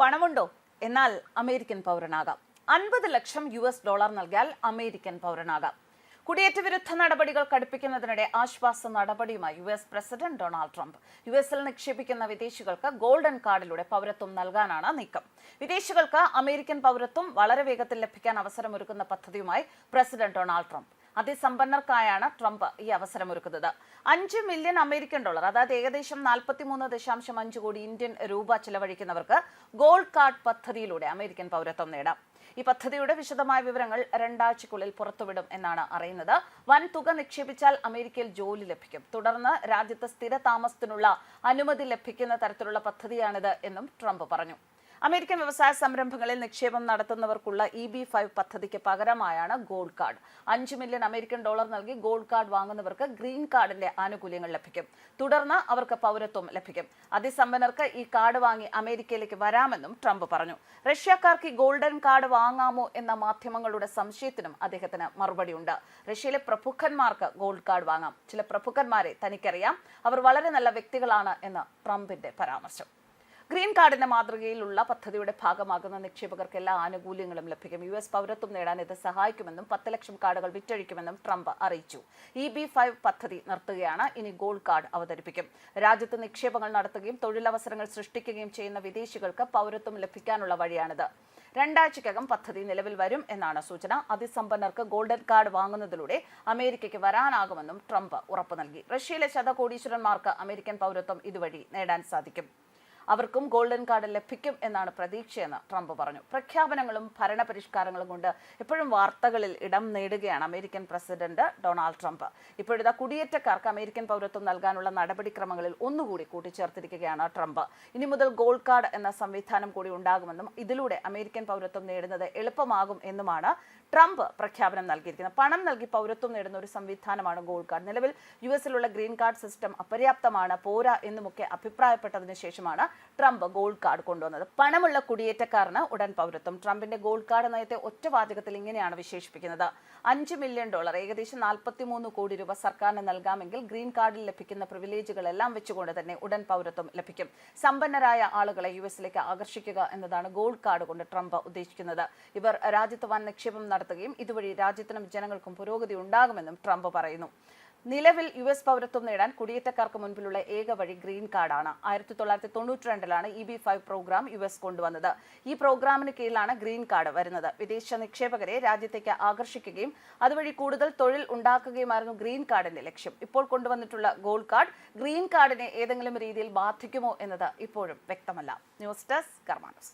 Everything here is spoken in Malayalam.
പണമുണ്ടോ? എന്നാൽ അമേരിക്കൻ പൗരനാകാം. അൻപത് ലക്ഷം യു എസ് ഡോളർ നൽകിയാൽ അമേരിക്കൻ പൗരനാകാം. കുടിയേറ്റ വിരുദ്ധ നടപടികൾ കടുപ്പിക്കുന്നതിനിടെ ആശ്വാസ നടപടിയുമായി U S president Donald Trump. U എസിൽ നിക്ഷേപിക്കുന്ന വിദേശികൾക്ക് ഗോൾഡൻ കാർഡിലൂടെ പൗരത്വം നൽകാനാണ് നീക്കം. വിദേശികൾക്ക് അമേരിക്കൻ പൗരത്വം വളരെ വേഗത്തിൽ ലഭിക്കാൻ അവസരമൊരുക്കുന്ന പദ്ധതിയുമായി പ്രസിഡന്റ് ഡൊണാൾഡ് ട്രംപ്. അതിസമ്പന്നർക്കായാണ് ട്രംപ് ഈ അവസരമൊരുക്കുന്നത്. അഞ്ച് മില്യൺ അമേരിക്കൻ ഡോളർ അതായത് ഏകദേശം നാൽപ്പത്തിമൂന്ന് ദശാംശം അഞ്ച് കോടി ഇന്ത്യൻ രൂപ ചെലവഴിക്കുന്നവർക്ക് ഗോൾഡ് കാർഡ് പദ്ധതിയിലൂടെ അമേരിക്കൻ പൗരത്വം നേടാം. ഈ പദ്ധതിയുടെ വിശദമായ വിവരങ്ങൾ രണ്ടാഴ്ചക്കുള്ളിൽ പുറത്തുവിടും എന്നാണ് അറിയുന്നത്. വൻ തുക നിക്ഷേപിച്ചാൽ അമേരിക്കയിൽ ജോലി ലഭിക്കും. തുടർന്ന് രാജ്യത്ത് സ്ഥിര താമസത്തിനുള്ള അനുമതി ലഭിക്കുന്ന തരത്തിലുള്ള പദ്ധതിയാണിത് എന്നും ട്രംപ് പറഞ്ഞു. അമേരിക്കൻ വ്യവസായ സംരംഭങ്ങളിൽ നിക്ഷേപം നടത്തുന്നവർക്കുള്ള ഇ ബി ഫൈവ് പദ്ധതിക്ക് പകരമായാണ് ഗോൾഡ് കാർഡ്. അഞ്ച് മില്യൺ അമേരിക്കൻ ഡോളർ നൽകി ഗോൾഡ് കാർഡ് വാങ്ങുന്നവർക്ക് ഗ്രീൻ കാർഡിന്റെ ആനുകൂല്യങ്ങൾ ലഭിക്കും. തുടർന്ന് അവർക്ക് പൗരത്വം ലഭിക്കും. അതിസമ്പന്നർക്ക് ഈ കാർഡ് വാങ്ങി അമേരിക്കയിലേക്ക് വരാമെന്നും ട്രംപ് പറഞ്ഞു. റഷ്യക്കാർക്ക് ഈ ഗോൾഡൻ കാർഡ് വാങ്ങാമോ എന്ന മാധ്യമങ്ങളുടെ സംശയത്തിനും അദ്ദേഹത്തിന് മറുപടിയുണ്ട്. റഷ്യയിലെ പ്രമുഖന്മാർക്ക് ഗോൾഡ് കാർഡ് വാങ്ങാം. ചില പ്രമുഖന്മാരെ തനിക്കറിയാം. അവർ വളരെ നല്ല വ്യക്തികളാണ് എന്ന് ട്രംപിന്റെ പരാമർശം. ഗ്രീൻ കാർഡിന്റെ മാതൃകയിലുള്ള പദ്ധതിയുടെ ഭാഗമാകുന്ന നിക്ഷേപകർക്ക് എല്ലാ ആനുകൂല്യങ്ങളും ലഭിക്കും. യു എസ് പൗരത്വം നേടാൻ ഇത് സഹായിക്കുമെന്നും പത്ത് ലക്ഷം കാർഡുകൾ വിറ്റഴിക്കുമെന്നും ട്രംപ് അറിയിച്ചു. ഇ ബി ഫൈവ് പദ്ധതി നിർത്തുകയാണ്. ഇനി ഗോൾഡ് കാർഡ് അവതരിപ്പിക്കും. രാജ്യത്ത് നിക്ഷേപങ്ങൾ നടത്തുകയും തൊഴിലവസരങ്ങൾ സൃഷ്ടിക്കുകയും ചെയ്യുന്ന വിദേശികൾക്ക് പൗരത്വം ലഭിക്കാനുള്ള വഴിയാണിത്. രണ്ടാഴ്ചയ്ക്കകം പദ്ധതി നിലവിൽ വരും എന്നാണ് സൂചന. അതിസമ്പന്നർക്ക് ഗോൾഡൻ കാർഡ് വാങ്ങുന്നതിലൂടെ അമേരിക്കയ്ക്ക് വരാനാകുമെന്നും ട്രംപ് ഉറപ്പു നൽകി. റഷ്യയിലെ ശതകോടീശ്വരന്മാർക്ക് അമേരിക്കൻ പൗരത്വം ഇതുവഴി നേടാൻ സാധിക്കും. അവർക്കും ഗോൾഡൻ കാർഡ് ലഭിക്കും എന്നാണ് പ്രതീക്ഷയെന്ന് ട്രംപ് പറഞ്ഞു. പ്രഖ്യാപനങ്ങളും ഭരണപരിഷ്കാരങ്ങളും കൊണ്ട് എപ്പോഴും വാർത്തകളിൽ ഇടം നേടുകയാണ് അമേരിക്കൻ പ്രസിഡന്റ് ഡൊണാൾഡ് ട്രംപ്. ഇപ്പോഴത്തെ കുടിയേറ്റക്കാർക്ക് അമേരിക്കൻ പൗരത്വം നൽകാനുള്ള നടപടിക്രമങ്ങളിൽ ഒന്നുകൂടി കൂട്ടിച്ചേർത്തിരിക്കുകയാണ് ട്രംപ്. ഇനി മുതൽ ഗോൾഡ് കാർഡ് എന്ന സംവിധാനം കൂടി ഉണ്ടാകുമെന്നും ഇതിലൂടെ അമേരിക്കൻ പൗരത്വം നേടുന്നത് എളുപ്പമാകും എന്നുമാണ് ട്രംപ് പ്രഖ്യാപനം നൽകിയിരിക്കുന്നത്. പണം നൽകി പൗരത്വം നേടുന്ന ഒരു സംവിധാനമാണ് ഗോൾഡ് കാർഡ്. നിലവിൽ യു എസിലുള്ള ഗ്രീൻ കാർഡ് സിസ്റ്റം അപര്യാപ്തമാണ് പോരാ എന്നുമൊക്കെ അഭിപ്രായപ്പെട്ടതിന് ശേഷമാണ് ട്രംപ് ഗോൾഡ് കാർഡ് കൊണ്ടുവന്നത്. പണമുള്ള കുടിയേറ്റക്കാരന് ഉടൻ പൗരത്വം. ട്രംപിന്റെ ഗോൾഡ് കാർഡ് നയത്തെ ഒറ്റ വാചകത്തിൽ ഇങ്ങനെയാണ് വിശേഷിപ്പിക്കുന്നത്. അഞ്ച് മില്യൺ ഡോളർ ഏകദേശം നാൽപ്പത്തിമൂന്ന് കോടി രൂപ സർക്കാരിന് നൽകാമെങ്കിൽ ഗ്രീൻ കാർഡിൽ ലഭിക്കുന്ന പ്രിവിലേജുകളെല്ലാം വെച്ചുകൊണ്ട് തന്നെ ഉടൻ പൗരത്വം ലഭിക്കും. സമ്പന്നരായ ആളുകളെ യു എസിലേക്ക് ആകർഷിക്കുക എന്നതാണ് ഗോൾഡ് കാർഡ് കൊണ്ട് ട്രംപ് ഉദ്ദേശിക്കുന്നത്. ഇവർ രാജ്യത്ത് വൻ നിക്ഷേപം നടത്തുകയും ഇതുവഴി രാജ്യത്തിനും ജനങ്ങൾക്കും പുരോഗതി ഉണ്ടാകുമെന്നും ട്രംപ് പറയുന്നു. നിലവിൽ യു എസ് പൗരത്വം നേടാൻ കുടിയേറ്റക്കാർക്ക് മുൻപിലുള്ള ഏക വഴി ഗ്രീൻ കാർഡാണ്. ആയിരത്തി തൊള്ളായിരത്തി തൊണ്ണൂറ്റി രണ്ടിലാണ് E B five program U S കൊണ്ടുവന്നത്. ഈ പ്രോഗ്രാമിന് കീഴിലാണ് ഗ്രീൻ കാർഡ് വരുന്നത്. വിദേശ നിക്ഷേപകരെ രാജ്യത്തേക്ക് ആകർഷിക്കുകയും അതുവഴി കൂടുതൽ തൊഴിൽ ഉണ്ടാക്കുകയുമായിരുന്നു ഗ്രീൻ കാർഡിന്റെ ലക്ഷ്യം. ഇപ്പോൾ കൊണ്ടുവന്നിട്ടുള്ള ഗോൾഡ് കാർഡ് ഗ്രീൻ കാർഡിനെ ഏതെങ്കിലും രീതിയിൽ ബാധിക്കുമോ എന്നത് ഇപ്പോഴും വ്യക്തമല്ല. News desk കർമാനസ്.